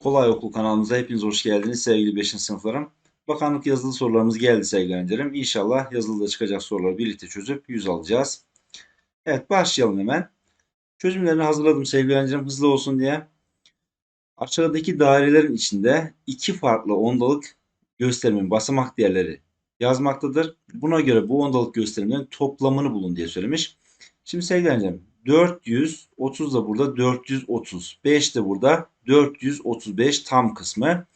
Kolay Okul kanalımıza hepiniz hoş geldiniz sevgili 5. sınıflarım. Bakanlık yazılı sorularımız geldi sevgili öğrencilerim. İnşallah yazılıda çıkacak soruları birlikte çözüp 100 alacağız. Evet başlayalım hemen. Çözümlerini hazırladım sevgili öğrencilerim hızlı olsun diye. Aşağıdaki dairelerin içinde iki farklı ondalık gösterimin basamak değerleri yazmaktadır. Buna göre bu ondalık gösterimlerin toplamını bulun diye söylemiş. Şimdi sevgili öğrencilerim 430 da burada 430. 5 de burada 435 tam kısmı.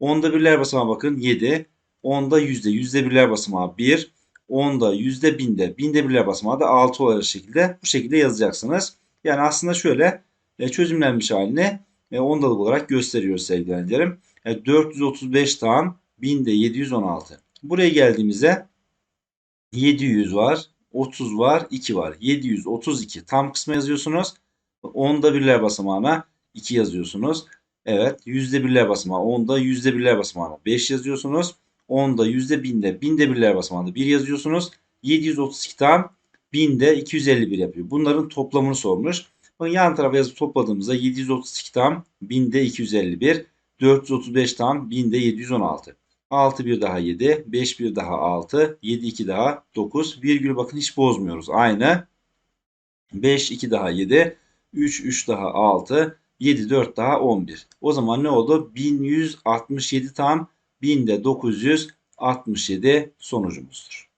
Onda birler basamağa bakın 7. Onda yüzde yüzde birler basamağı 1. Onda yüzde binde binde birler basamağı da 6 olacak şekilde bu şekilde yazacaksınız. Yani aslında şöyle e, çözümlenmiş halini e, ondalık olarak gösteriyoruz sevgili öğrencilerim. E, 435 tam binde 716. Buraya geldiğimizde 700 var. 30 var, 2 var. 732 tam kısmı yazıyorsunuz. Onda birler basamağına 2 yazıyorsunuz. Evet, yüzde birler basamağı. Onda yüzde birler basamağına 5 yazıyorsunuz. Onda yüzde binde, binde birler basamağında 1 yazıyorsunuz. 732 tam binde 251 yapıyor. Bunların toplamını sormuş. Yan tarafa yazıp topladığımızda 732 tam binde 251, 435 tam binde 716. 6 bir daha 7, 5 bir daha 6, 7 2 daha 9. Virgül bakın hiç bozmuyoruz. Aynı. 5 2 daha 7, 3 3 daha 6, 7 4 daha 11. O zaman ne oldu? 1167 tam 1000'de 967 sonucumuzdur.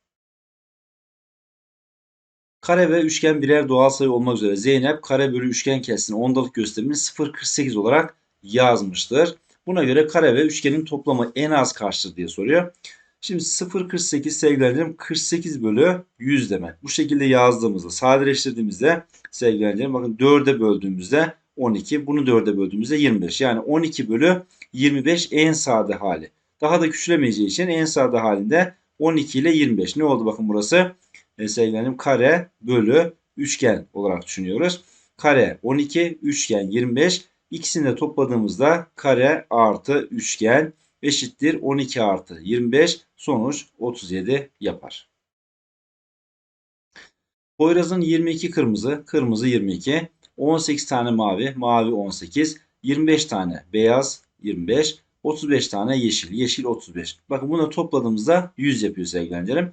Kare ve üçgen birer doğal sayı olmak üzere Zeynep kare bölü üçgen kesrini ondalık gösterimini 0.48 olarak yazmıştır. Buna göre kare ve üçgenin toplamı en az kaçtır diye soruyor. Şimdi 0.48 sevgilerim 48 bölü 100 demek. Bu şekilde yazdığımızda sadeleştirdiğimizde sevgilerim bakın 4'e böldüğümüzde 12 bunu 4'e böldüğümüzde 25. Yani 12 bölü 25 en sade hali. Daha da küçülemeyeceği için en sade halinde 12 ile 25. Ne oldu bakın burası? E, sevgilerim kare bölü üçgen olarak düşünüyoruz. Kare 12, üçgen 25. İkisini de topladığımızda kare artı üçgen eşittir 12 artı 25 sonuç 37 yapar. Poyraz'ın 22 kırmızı, kırmızı 22, 18 tane mavi, mavi 18, 25 tane beyaz 25, 35 tane yeşil, yeşil 35. Bakın bunu topladığımızda 100 yapıyor sevgili öğrencilerim.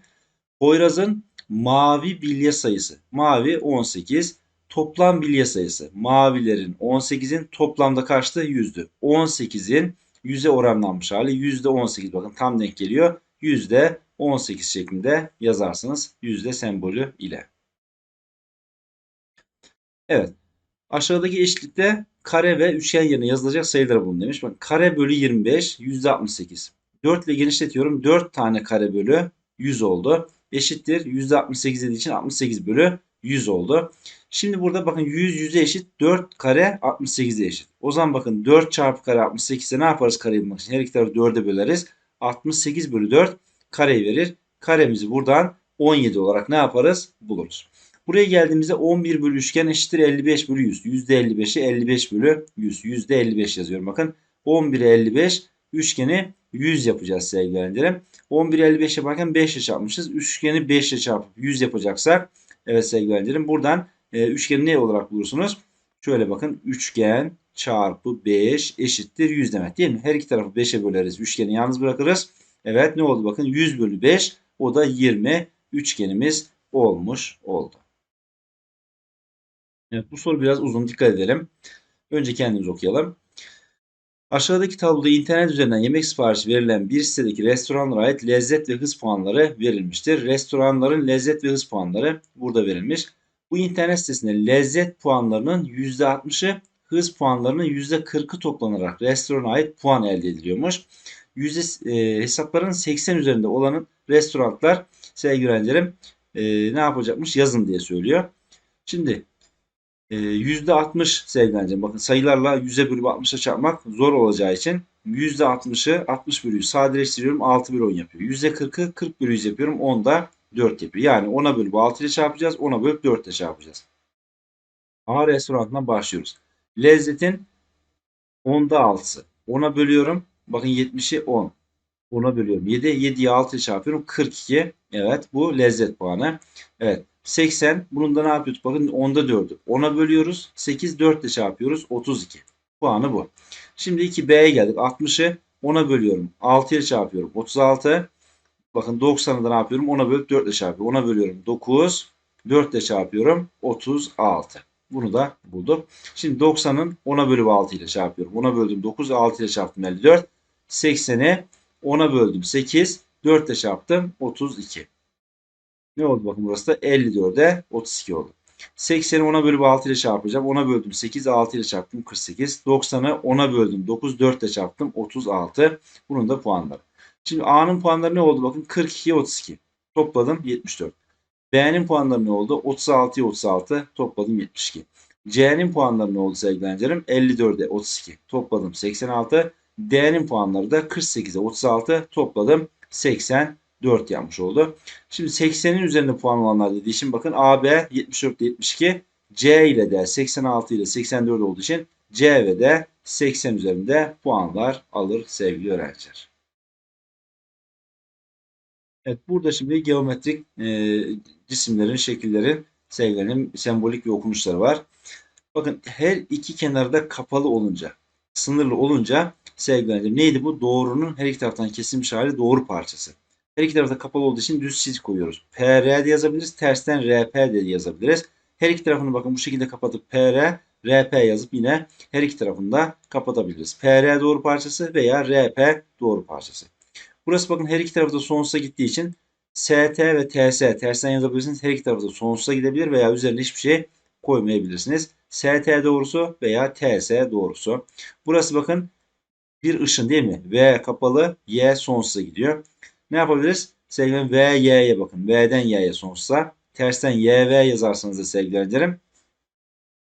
Poyraz'ın mavi bilye sayısı, mavi 18, toplam bilye sayısı mavilerin 18'in toplamda kaçtı? 100'dü. 18'in 100'e oranlanmış hali %18 bakın tam denk geliyor. %18 şeklinde yazarsınız yüzde sembolü ile. Evet. Aşağıdaki eşitlikte kare ve üçgen yerine yazılacak sayıları bulun demiş. Bakın kare bölü 25 %68. 4 ile genişletiyorum. 4 tane kare bölü 100 oldu. Eşittir. %68 dediği için 68 bölü 100 oldu. Şimdi burada bakın 100 100'e eşit 4 kare 68'e eşit. O zaman bakın 4 çarpı kare 68'e ne yaparız kareyi bulmak için? Her iki tarafı 4'e böleriz. 68 bölü 4 kareyi verir. Karemizi buradan 17 olarak ne yaparız? Buluruz. Buraya geldiğimizde 11 bölü üçgen eşittir 55 bölü 100. %55'i 55 bölü 100. %55 yazıyorum bakın. 11'e 55 üçgeni 100 yapacağız sevgili öğrencilerim. 11'e 55 yaparken 5 ile çarpmışız. Üçgeni 5 ile çarpıp 100 yapacaksak evet sevgili öğrencilerim buradan e, üçgeni ne olarak bulursunuz? Şöyle bakın üçgen çarpı 5 eşittir 100 demek değil mi? Her iki tarafı 5'e böleriz. Üçgeni yalnız bırakırız. Evet ne oldu bakın 100 bölü 5 o da 20 üçgenimiz olmuş oldu. Evet bu soru biraz uzun dikkat edelim. Önce kendimiz okuyalım. Aşağıdaki tabloda internet üzerinden yemek siparişi verilen bir sitedeki restoranlara ait lezzet ve hız puanları verilmiştir. Restoranların lezzet ve hız puanları burada verilmiş. Bu internet sitesinde lezzet puanlarının %60'ı hız puanlarının %40'ı toplanarak restorana ait puan elde ediliyormuş. Yüzde, e, hesapların 80 üzerinde olanın restoranlar sevgili öğrencilerim e, ne yapacakmış yazın diye söylüyor. Şimdi %60 sevgili öğrencilerim bakın sayılarla 100'e bölüp 60'a çarpmak zor olacağı için %60'ı 60 bölü 100 sadeleştiriyorum 6 bölü 10 yapıyor. %40'ı 40 bölü 100 yapıyorum 10 da 4 yapıyor. Yani 10'a bölüp 6 ile çarpacağız. 10'a bölüp 4 ile çarpacağız. A restoranından başlıyoruz. Lezzetin 10'da 6'sı. 10'a bölüyorum. Bakın 70'i 10. 10'a bölüyorum. 7, 7'yi 6 ile çarpıyorum. 42. Evet bu lezzet puanı. Evet. 80. Bunun da ne yapıyorduk? Bakın 10'da 4'ü. 10'a bölüyoruz. 8 4 ile çarpıyoruz. 32. Puanı bu. Şimdi 2B'ye geldik. 60'ı 10'a bölüyorum. 6 ile çarpıyorum. 36. Bakın 90'ı da ne yapıyorum? 10'a bölüp 4 ile çarpıyorum. 10'a bölüyorum. 9. 4 ile çarpıyorum. 36. Bunu da bulduk. Şimdi 90'ın 10'a bölüp 6 ile çarpıyorum. 10'a böldüm 9. 6 ile çarptım 54. 80'i 10'a böldüm 8. 4 ile çarptım 32. Ne oldu bakın burası da 54'e 32 oldu. 80'i 10'a bölüp 6 ile çarpacağım. 10'a böldüm 8, 6 ile çarptım 48. 90'ı 10'a böldüm 9, 4 ile çarptım 36. Bunun da puanları. Şimdi A'nın puanları ne oldu? Bakın 42, 32. Topladım 74. B'nin puanları ne oldu? 36'ya 36. Topladım 72. C'nin puanları ne oldu sevgili öğrencilerim? 54'e 32. Topladım 86. D'nin puanları da 48'e 36. Topladım 84 yapmış oldu. Şimdi 80'in üzerinde puan olanlar dediği için bakın AB 74 72. C ile de 86 ile 84 olduğu için C ve D 80 üzerinde puanlar alır sevgili öğrenciler. Evet burada şimdi geometrik e, cisimlerin, şekillerin, sayıların sembolik bir okunuşları var. Bakın her iki kenarda kapalı olunca, sınırlı olunca sevgilendir. Neydi bu? Doğrunun her iki taraftan kesilmiş hali doğru parçası. Her iki tarafta kapalı olduğu için düz çizik koyuyoruz. PR de yazabiliriz. Tersten RP de yazabiliriz. Her iki tarafını bakın bu şekilde kapatıp PR, RP yazıp yine her iki tarafını da kapatabiliriz. PR doğru parçası veya RP doğru parçası. Burası bakın her iki tarafı da sonsuza gittiği için ST ve TS tersten yazabilirsiniz. Her iki tarafı da sonsuza gidebilir veya üzerine hiçbir şey koymayabilirsiniz. ST doğrusu veya TS doğrusu. Burası bakın bir ışın değil mi? V kapalı, Y sonsuza gidiyor. Ne yapabiliriz? Sevgilim V, Y'ye bakın. V'den Y'ye sonsuza. Tersten Y, V yazarsanız da sevgilerim.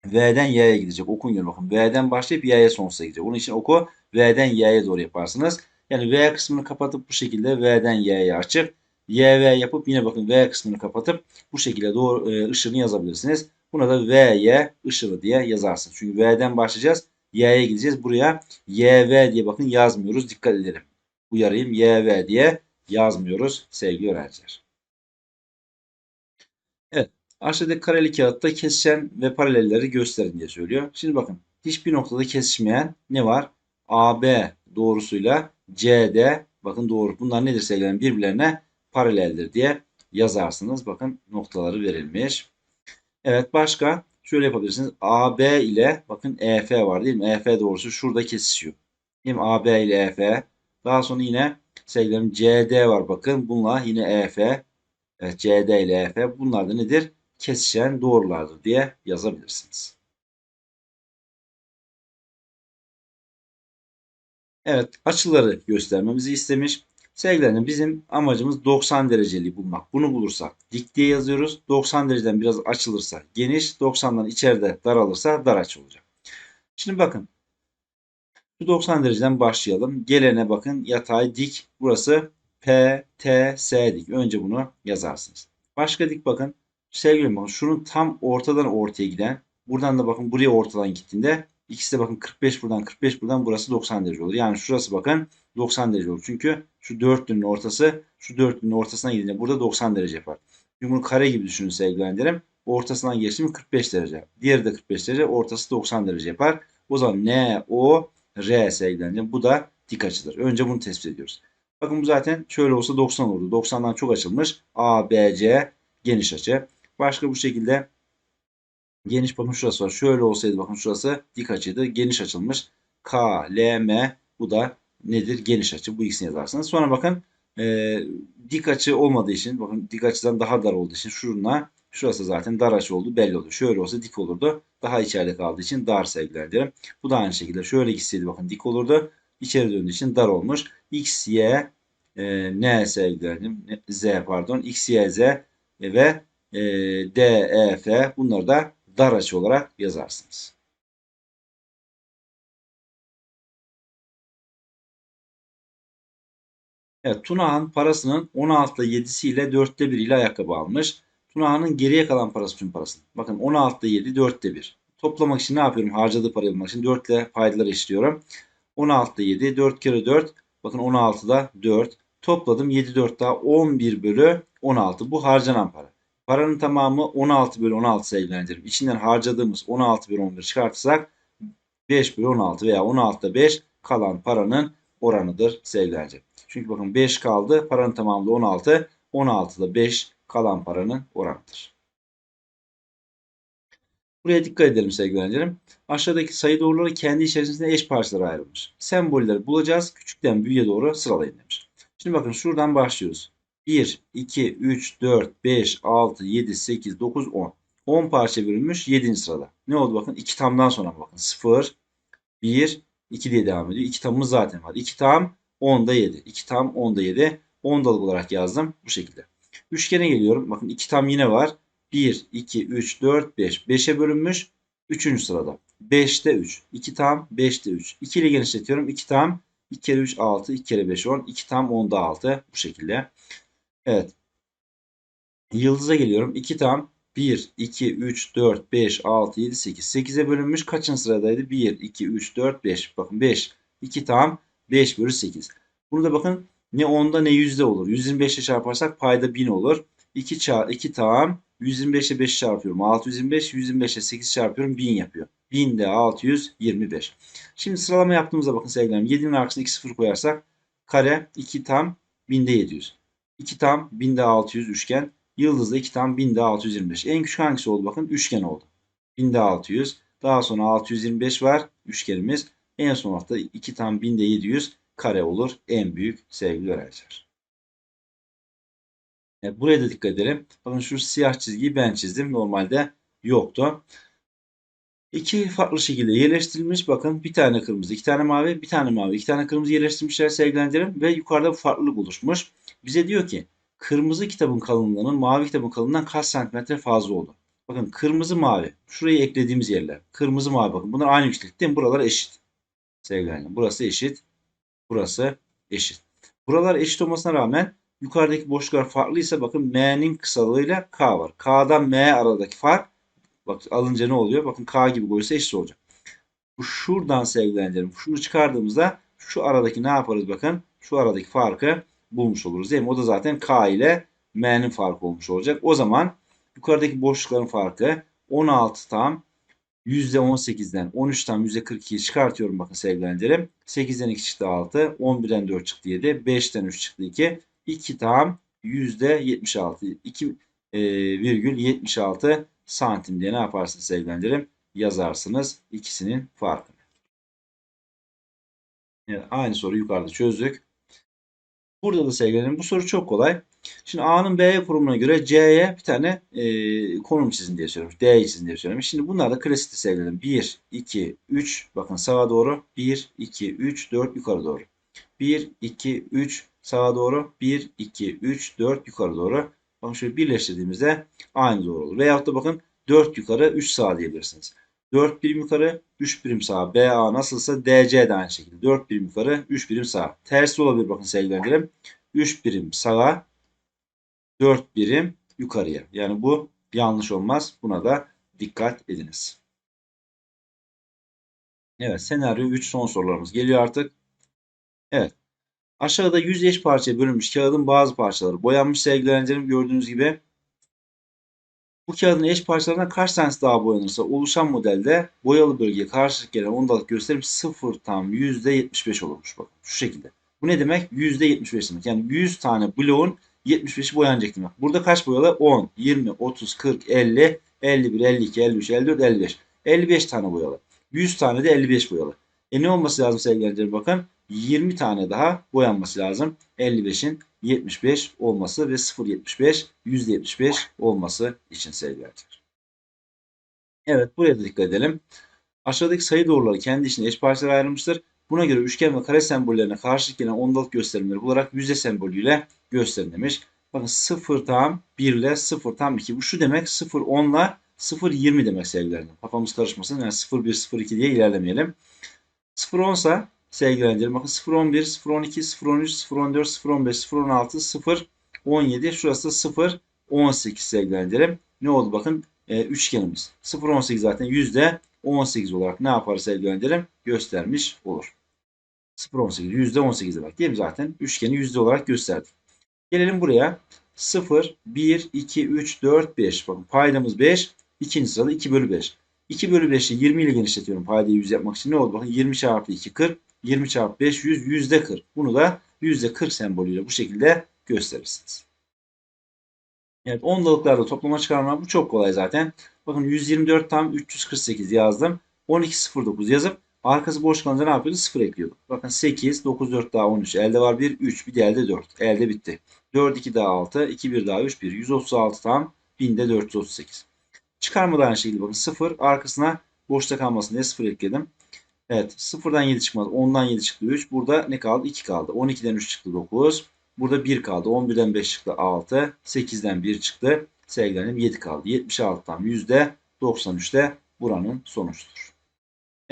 V'den Y'ye gidecek. Okun yolu bakın. V'den başlayıp Y'ye sonsuza gidecek. Onun için oku V'den Y'ye doğru yaparsınız. Yani V kısmını kapatıp bu şekilde V'den Y'ye açıp YV yapıp yine bakın V kısmını kapatıp bu şekilde doğru e, ışığını yazabilirsiniz. Buna da VY ışığı diye yazarsınız. Çünkü V'den başlayacağız. Y'ye gideceğiz. Buraya YV diye bakın yazmıyoruz. Dikkat edelim. Uyarayım. YV diye yazmıyoruz sevgili öğrenciler. Evet. Aşağıdaki kareli kağıtta kesişen ve paralelleri gösterin diye söylüyor. Şimdi bakın hiçbir noktada kesişmeyen ne var? AB doğrusuyla CD bakın doğru. Bunlar nedir sevgilerim? Birbirlerine paraleldir diye yazarsınız. Bakın noktaları verilmiş. Evet başka şöyle yapabilirsiniz. AB ile bakın EF var değil mi? EF doğrusu şurada kesişiyor. Değil? AB ile EF. Daha sonra yine sevgilerim CD var bakın. Bunlar yine EF. Evet CD ile EF. Bunlar da nedir? Kesişen doğrulardır diye yazabilirsiniz. Evet açıları göstermemizi istemiş. Sevgilerim bizim amacımız 90 dereceli bulmak. Bunu bulursak dik diye yazıyoruz. 90 dereceden biraz açılırsa geniş, 90'dan içeride daralırsa dar açı olacak. Şimdi bakın. Şu 90 dereceden başlayalım. Gelene bakın yatay dik. Burası P, T, S dik. Önce bunu yazarsınız. Başka dik bakın. Sevgilim bakın şunun tam ortadan ortaya giden. Buradan da bakın buraya ortadan gittiğinde ikisi de bakın 45 buradan 45 buradan burası 90 derece olur. Yani şurası bakın 90 derece olur. Çünkü şu dörtlünün ortası şu dörtlünün ortasına gidince burada 90 derece yapar. Çünkü bunu kare gibi düşünün sevgilendirim. Ortasından geçtiğim 45 derece. Diğeri de 45 derece. Ortası 90 derece yapar. O zaman N, O, R sevgilendirim. Bu da dik açıdır. Önce bunu tespit ediyoruz. Bakın bu zaten şöyle olsa 90 olurdu. 90'dan çok açılmış. A, B, C geniş açı. Başka bu şekilde geniş bakın şurası var. Şöyle olsaydı bakın şurası dik açıydı. Geniş açılmış. K, L, M bu da nedir? Geniş açı. Bu ikisini yazarsınız. Sonra bakın e, dik açı olmadığı için bakın dik açıdan daha dar olduğu için şuruna şurası zaten dar açı oldu belli oldu. Şöyle olsa dik olurdu. Daha içeride kaldığı için dar sevgiler. Bu da aynı şekilde şöyle gitseydi bakın dik olurdu. İçeri döndüğü için dar olmuş. X, Y, e, N sevgilerim. Z pardon. X, Y, Z ve e, D, E, F bunları da dar açı olarak yazarsınız. Evet, Tunağan parasının 16'da 7'si ile 4'te 1 ile ayakkabı almış. Tunağan'ın geriye kalan parası tüm parasının. Bakın 16'da 7, 4'te 1. Toplamak için ne yapıyorum? Harcadığı parayı bulmak için 4 ile paydaları eşitliyorum. 16'da 7, 4 kere 4. Bakın 16'da 4. Topladım 7, 4 daha 11 bölü 16. Bu harcanan para. Paranın tamamı 16 bölü 16 sevgilendirim. İçinden harcadığımız 16 bölü 11 çıkartırsak 5 bölü 16 veya 16'da 5 kalan paranın oranıdır sevgilendirim. Çünkü bakın 5 kaldı. Paranın tamamı da 16. 16'da 5 kalan paranın oranıdır. Buraya dikkat edelim sevgili öğrencilerim. Aşağıdaki sayı doğruları kendi içerisinde eş parçalara ayrılmış. Sembolleri bulacağız. Küçükten büyüğe doğru sıralayın demiş. Şimdi bakın şuradan başlıyoruz. 1, 2, 3, 4, 5, 6, 7, 8, 9, 10. 10 parça bölünmüş 7. sırada. Ne oldu bakın 2 tamdan sonra bakın 0, 1, 2 diye devam ediyor. 2 tamımız zaten var. 2 tam 10'da 7. 2 tam 10'da 7. 10 dalık olarak yazdım bu şekilde. Üçgene geliyorum. Bakın 2 tam yine var. 1, 2, 3, 4, 5. 5'e bölünmüş. 3. sırada. 5'te 3. 2 tam 5'te 3. 2 ile genişletiyorum. 2 tam 2 kere 3 6. 2 kere 5 10. 2 tam 10'da 6. Bu şekilde. Evet. Yıldıza geliyorum. 2 tam 1, 2, 3, 4, 5, 6, 7, 8. 8'e bölünmüş. Kaçın sıradaydı? 1, 2, 3, 4, 5. Bakın 5. 2 tam 5 bölü 8. Bunu da bakın ne 10'da ne 100'de olur. 125 ile çarparsak payda 1000 olur. 2, çar 2 tam 125 ile 5 çarpıyorum. 625. 125 ile 8 çarpıyorum. 1000 yapıyor. 1000 de 625. Şimdi sıralama yaptığımızda bakın sevgilerim. 7'nin arkasına 2 sıfır koyarsak kare 2 tam 1000'de 700. 2 tam 1000'de 600 üçgen. Yıldızda 2 tam 1000'de 625. En küçük hangisi oldu bakın? Üçgen oldu. 1000'de 600. Daha sonra 625 var üçgenimiz. En son hafta 2 tam 1000'de 700 kare olur. En büyük sevgili öğrenciler. Evet, buraya da dikkat edelim. Bakın şu siyah çizgiyi ben çizdim. Normalde yoktu. İki farklı şekilde yerleştirilmiş. Bakın bir tane kırmızı, iki tane mavi, bir tane mavi, iki tane kırmızı yerleştirmişler sevgilendirim ve yukarıda bu farklılık oluşmuş. Bize diyor ki kırmızı kitabın kalınlığının mavi kitabın kalınlığından kaç santimetre fazla oldu. Bakın kırmızı mavi. Şurayı eklediğimiz yerler. Kırmızı mavi bakın. Bunlar aynı yükseklikte? Buralar eşit. Sevgilendirim. Burası eşit. Burası eşit. Buralar eşit olmasına rağmen yukarıdaki boşluklar farklıysa bakın M'nin kısalığıyla K var. K'dan M aradaki fark bak alınca ne oluyor? Bakın K gibi koysa eşit olacak. Bu şuradan sevgilendirim. Şunu çıkardığımızda şu aradaki ne yaparız bakın? Şu aradaki farkı bulmuş oluruz değil mi? O da zaten K ile M'nin farkı olmuş olacak. O zaman yukarıdaki boşlukların farkı 16 tam %18'den 13 tam %42'yi çıkartıyorum bakın sevgilendirim. 8'den 2 çıktı 6. 11'den 4 çıktı 7. 5'ten 3 çıktı 2. 2 tam %76. 2 e, virgül 76 santim diye ne yaparsınız sevgilendirim? Yazarsınız ikisinin farkını. Evet, aynı soruyu yukarıda çözdük. Burada da sevgilerim bu soru çok kolay. Şimdi A'nın B'ye kurumuna göre C'ye bir tane e, konum çizin diye söylemiş. D'yi çizin diye söylemiş. Şimdi bunlar da klasikti sevgilerim. 1, 2, 3 bakın sağa doğru. 1, 2, 3, 4 yukarı doğru. 1, 2, 3 sağa doğru. 1, 2, 3, 4 yukarı doğru. Bakın şöyle birleştirdiğimizde aynı doğru olur. Veyahut da bakın 4 yukarı 3 sağ diyebilirsiniz. 4 birim yukarı 3 birim sağ. BA nasılsa DC de aynı şekilde. 4 birim yukarı 3 birim sağ. Tersi olabilir bakın sevgilerim. 3 birim sağa 4 birim yukarıya. Yani bu yanlış olmaz. Buna da dikkat ediniz. Evet senaryo 3 son sorularımız geliyor artık. Evet. Aşağıda 100 eş parçaya bölünmüş kağıdın bazı parçaları boyanmış sevgili gördüğünüz gibi. Bu kağıdın eş parçalarından kaç tanesi daha boyanırsa oluşan modelde boyalı bölgeye karşılık gelen ondalık gösterim 0 tam %75 olurmuş. Bakın şu şekilde. Bu ne demek? %75 demek. Yani 100 tane bloğun 75'i boyanacak demek. Burada kaç boyalı? 10, 20, 30, 40, 50, 51, 52, 53, 54, 55. 55 tane boyalı. 100 tane de 55 boyalı. E ne olması lazım sevgili bakın. 20 tane daha boyanması lazım. 55'in 75 olması ve 0.75 %75 olması için sevgili Evet buraya da dikkat edelim. Aşağıdaki sayı doğruları kendi içinde eş parçalara ayrılmıştır. Buna göre üçgen ve kare sembollerine karşılık gelen ondalık gösterimleri bularak yüzde sembolüyle gösterin demiş. Bakın 0 tam 1 ile 0 tam 2. Bu şu demek 0 10 ile 0 20 demek sevgilerim. Kafamız karışmasın. Yani 0 1 0 2 diye ilerlemeyelim. 0 10 ise sevgili öğrencilerim bakın 0 11 0 12 0 13 0 14 0 15 0 16 0 17 şurası 0 18 sevgili öğrencilerim. Ne oldu bakın e, üçgenimiz. 0 18 zaten yüzde 18 olarak ne yapar sevgili öğrencilerim? Göstermiş olur. 0 18 yüzde 18 demek değil mi zaten? Üçgeni yüzde olarak gösterdik. Gelelim buraya. 0, 1, 2, 3, 4, 5. Bakın paydamız 5. İkinci sırada 2 bölü 5. 2 bölü 5'i 20 ile genişletiyorum paydayı 100 yapmak için. Ne oldu? Bakın 20 çarpı 2 40. 20 çarpı 5 100. Yüzde 40. Bunu da yüzde 40 sembolüyle bu şekilde gösterirsiniz. Evet ondalıklarda toplama çıkarma bu çok kolay zaten. Bakın 124 tam 348 yazdım. 1209 yazıp arkası boş kalınca ne yapıyordu? 0 ekliyorduk. Bakın 8, 9, 4 daha 13. Elde var 1, 3. Bir de elde 4. Elde bitti. 4, 2 daha 6. 2, 1 daha 3, 1. 136 tam 1000'de 438. Çıkarmadan aynı şekilde bakın 0. Arkasına boşta kalmasın diye 0 ekledim. Evet 0'dan 7 çıkmadı. 10'dan 7 çıktı 3. Burada ne kaldı? 2 kaldı. 12'den 3 çıktı 9. Burada 1 kaldı. 11'den 5 çıktı 6. 8'den 1 çıktı. Sevgilerim 7 kaldı. 76'dan %93'te buranın sonuçtur.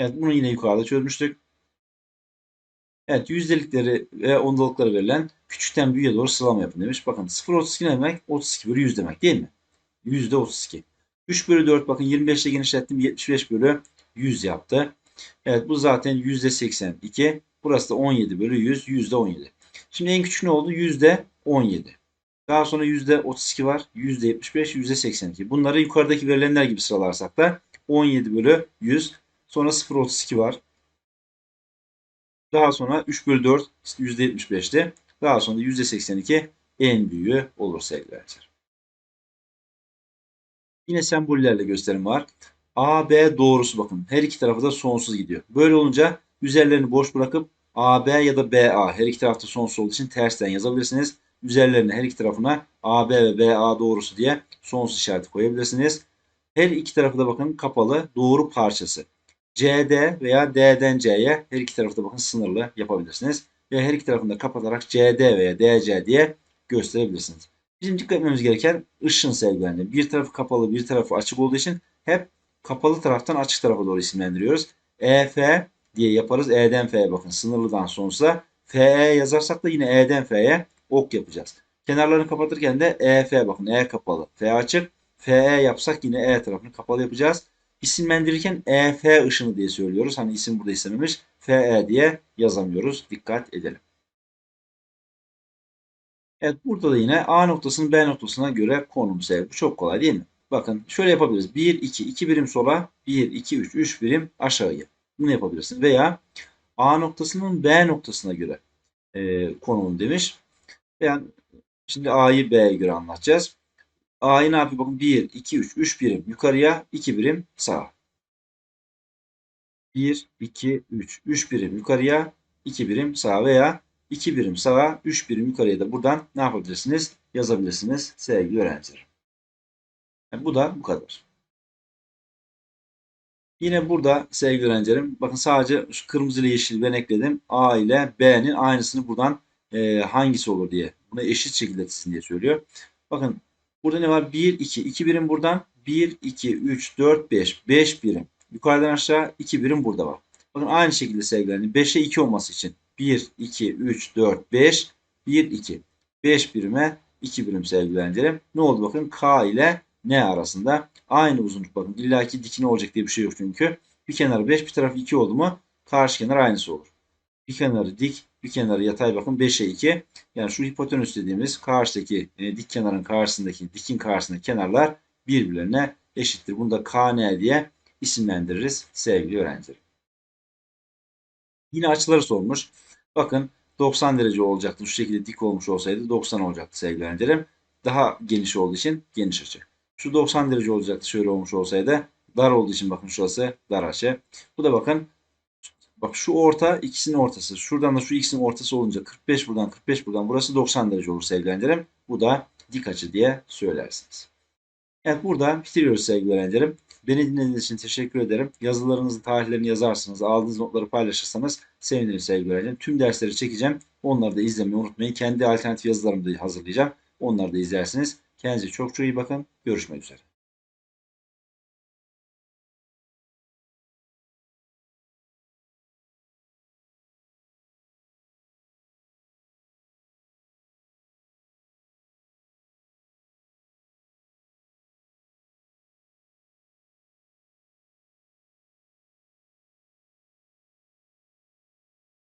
Evet bunu yine yukarıda çözmüştük. Evet yüzdelikleri ve ondalıkları verilen küçükten büyüğe doğru sıralama yapın demiş. Bakın 0.32 ne demek? 32 bölü 100 demek değil mi? %32. 3 bölü 4 bakın 25 ile genişlettim. 75 bölü 100 yaptı. Evet bu zaten %82. Burası da 17 bölü 100. %17. Şimdi en küçük ne oldu? %17. Daha sonra %32 var. %75, %82. Bunları yukarıdaki verilenler gibi sıralarsak da 17 bölü 100. Sonra 0.32 var. Daha sonra 3 bölü 4 %75'ti. Daha sonra %82 en büyüğü olur sevgili arkadaşlar. Yine sembollerle gösterim var. A, B doğrusu bakın. Her iki tarafı da sonsuz gidiyor. Böyle olunca üzerlerini boş bırakıp AB ya da BA her iki tarafta sonsuz olduğu için tersten yazabilirsiniz. Üzerlerine her iki tarafına AB ve BA doğrusu diye sonsuz işareti koyabilirsiniz. Her iki tarafı da bakın kapalı doğru parçası. CD veya D'den C'ye her iki tarafta bakın sınırlı yapabilirsiniz. Ve her iki tarafını da kapatarak CD veya DC diye gösterebilirsiniz. Bizim dikkat etmemiz gereken ışın sevgilerini. Bir tarafı kapalı bir tarafı açık olduğu için hep kapalı taraftan açık tarafa doğru isimlendiriyoruz. EF diye yaparız. E'den F'ye bakın sınırlıdan sonsuza. FE yazarsak da yine E'den F'ye ok yapacağız. Kenarlarını kapatırken de EF bakın E kapalı. F açık. FE yapsak yine E tarafını kapalı yapacağız. İsimlendirirken EF ışını diye söylüyoruz. Hani isim burada istememiş. FE diye yazamıyoruz. Dikkat edelim. Evet burada da yine A noktasının B noktasına göre konum sev. Bu çok kolay değil mi? Bakın şöyle yapabiliriz. 1, 2, 2 birim sola, 1, 2, 3, 3 birim aşağıya. Bunu yapabilirsiniz. Veya A noktasının B noktasına göre e, konum demiş. Yani şimdi A'yı B'ye göre anlatacağız. A'yı ne yapıyor? Bakın 1, 2, 3, 3 birim yukarıya, 2 birim sağa. 1, 2, 3, 3 birim yukarıya, 2 birim sağa veya 2 birim sağa, 3 birim yukarıya da buradan ne yapabilirsiniz? Yazabilirsiniz sevgili öğrenciler. Yani bu da bu kadar. Yine burada sevgili öğrencilerim bakın sadece şu kırmızı ile yeşil ben ekledim. A ile B'nin aynısını buradan e, hangisi olur diye. Buna eşit şekilde çizsin diye söylüyor. Bakın burada ne var? 1, 2. 2 birim buradan. 1, 2, 3, 4, 5. 5 birim. Yukarıdan aşağı 2 birim burada var. Bakın aynı şekilde öğrencilerim. 5'e 2 olması için 1, 2, 3, 4, 5, 1, 2. 5 birime 2 birim sevgili öğrencilerim. Ne oldu bakın K ile N arasında aynı uzunluk bakın. İlla ki dikine olacak diye bir şey yok çünkü. Bir kenarı 5 bir tarafı 2 oldu mu karşı kenar aynısı olur. Bir kenarı dik bir kenarı yatay bakın 5'e 2. Yani şu hipotenüs dediğimiz karşıdaki e, dik kenarın karşısındaki dikin karşısındaki kenarlar birbirlerine eşittir. Bunu da KN diye isimlendiririz sevgili öğrencilerim. Yine açıları sormuş. Bakın 90 derece olacaktı. Şu şekilde dik olmuş olsaydı 90 olacaktı sevgili öğrencilerim. Daha geniş olduğu için geniş açı. Şu 90 derece olacaktı şöyle olmuş olsaydı. Dar olduğu için bakın şurası dar açı. Bu da bakın bak şu orta ikisinin ortası. Şuradan da şu ikisinin ortası olunca 45 buradan 45 buradan burası 90 derece olur sevgili öğrencilerim. Bu da dik açı diye söylersiniz. Evet burada bitiriyoruz sevgili öğrencilerim. Beni dinlediğiniz için teşekkür ederim. Yazılarınızın tarihlerini yazarsınız, aldığınız notları paylaşırsanız sevinirim sevgili öğrencim. Tüm dersleri çekeceğim. Onları da izlemeyi unutmayın. Kendi alternatif yazılarımı da hazırlayacağım. Onları da izlersiniz. Kendinize çok çok iyi bakın. Görüşmek üzere.